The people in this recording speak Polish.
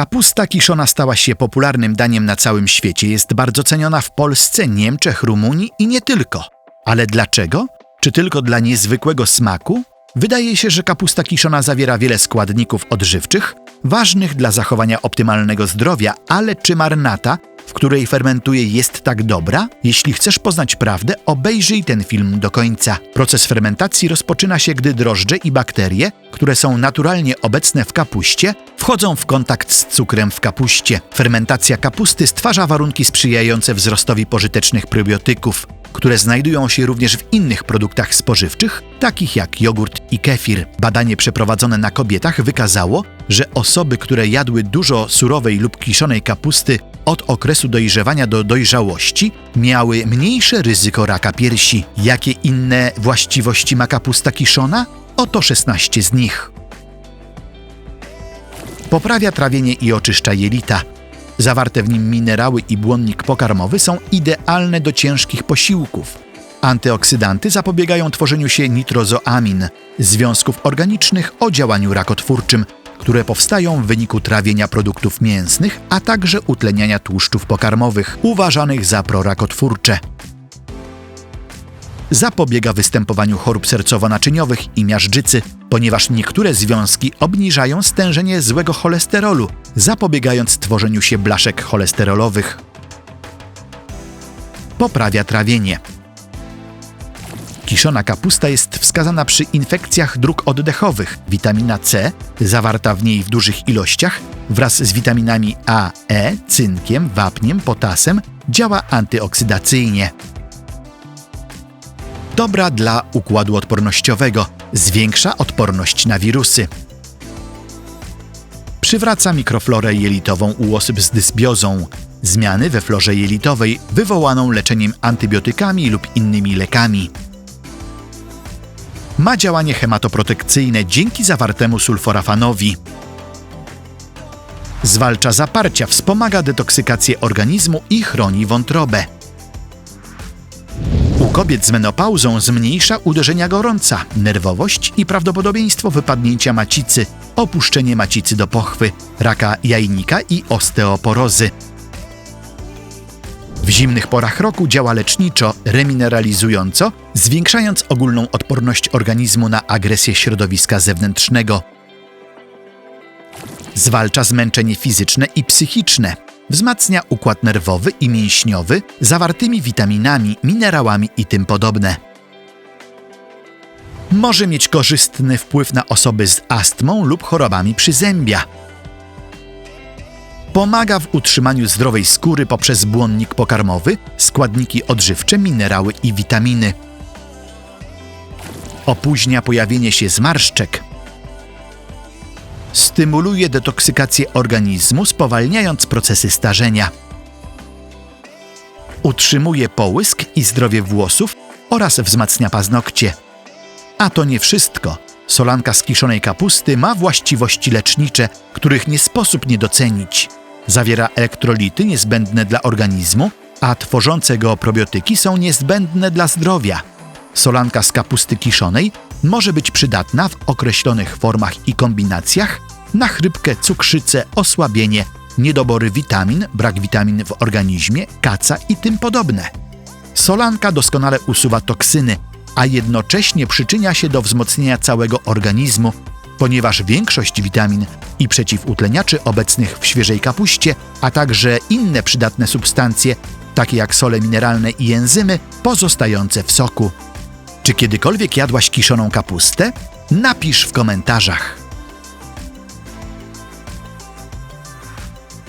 Kapusta kiszona stała się popularnym daniem na całym świecie. Jest bardzo ceniona w Polsce, Niemczech, Rumunii i nie tylko. Ale dlaczego? Czy tylko dla niezwykłego smaku? Wydaje się, że kapusta kiszona zawiera wiele składników odżywczych, ważnych dla zachowania optymalnego zdrowia, ale czy marnata, w której fermentuje, jest tak dobra? Jeśli chcesz poznać prawdę, obejrzyj ten film do końca. Proces fermentacji rozpoczyna się, gdy drożdże i bakterie, które są naturalnie obecne w kapuście, wchodzą w kontakt z cukrem w kapuście. Fermentacja kapusty stwarza warunki sprzyjające wzrostowi pożytecznych probiotyków, które znajdują się również w innych produktach spożywczych, takich jak jogurt i kefir. Badanie przeprowadzone na kobietach wykazało, że osoby, które jadły dużo surowej lub kiszonej kapusty od okresu dojrzewania do dojrzałości, miały mniejsze ryzyko raka piersi. Jakie inne właściwości ma kapusta kiszona? Oto 16 z nich. Poprawia trawienie i oczyszcza jelita. Zawarte w nim minerały i błonnik pokarmowy są idealne do ciężkich posiłków. Antyoksydanty zapobiegają tworzeniu się nitrozoamin, związków organicznych o działaniu rakotwórczym, które powstają w wyniku trawienia produktów mięsnych, a także utleniania tłuszczów pokarmowych, uważanych za prorakotwórcze. Zapobiega występowaniu chorób sercowo-naczyniowych i miażdżycy, ponieważ niektóre związki obniżają stężenie złego cholesterolu, zapobiegając tworzeniu się blaszek cholesterolowych. Poprawia trawienie. Kiszona kapusta jest wskazana przy infekcjach dróg oddechowych. Witamina C, zawarta w niej w dużych ilościach, wraz z witaminami A, E, cynkiem, wapniem, potasem, działa antyoksydacyjnie. Dobra dla układu odpornościowego, zwiększa odporność na wirusy. Przywraca mikroflorę jelitową u osób z dysbiozą, zmiany we florze jelitowej wywołaną leczeniem antybiotykami lub innymi lekami ma działanie hematoprotekcyjne dzięki zawartemu sulforafanowi. Zwalcza zaparcia, wspomaga detoksykację organizmu i chroni wątrobę. U kobiet z menopauzą zmniejsza uderzenia gorąca, nerwowość i prawdopodobieństwo wypadnięcia macicy, opuszczenie macicy do pochwy, raka jajnika i osteoporozy. Zimnych porach roku działa leczniczo, remineralizująco, zwiększając ogólną odporność organizmu na agresję środowiska zewnętrznego. Zwalcza zmęczenie fizyczne i psychiczne. Wzmacnia układ nerwowy i mięśniowy zawartymi witaminami, minerałami i tym podobne. Może mieć korzystny wpływ na osoby z astmą lub chorobami przyzębia. Pomaga w utrzymaniu zdrowej skóry poprzez błonnik pokarmowy, składniki odżywcze, minerały i witaminy. Opóźnia pojawienie się zmarszczek. Stymuluje detoksykację organizmu, spowalniając procesy starzenia. Utrzymuje połysk i zdrowie włosów oraz wzmacnia paznokcie. A to nie wszystko. Solanka z kiszonej kapusty ma właściwości lecznicze, których nie sposób nie docenić. Zawiera elektrolity niezbędne dla organizmu, a tworzące go probiotyki są niezbędne dla zdrowia. Solanka z kapusty kiszonej może być przydatna w określonych formach i kombinacjach na chrypkę, cukrzycę, osłabienie, niedobory witamin, brak witamin w organizmie, kaca i tym podobne. Solanka doskonale usuwa toksyny, a jednocześnie przyczynia się do wzmocnienia całego organizmu, ponieważ większość witamin i przeciwutleniaczy obecnych w świeżej kapuście, a także inne przydatne substancje, takie jak sole mineralne i enzymy, pozostające w soku. Czy kiedykolwiek jadłaś kiszoną kapustę? Napisz w komentarzach.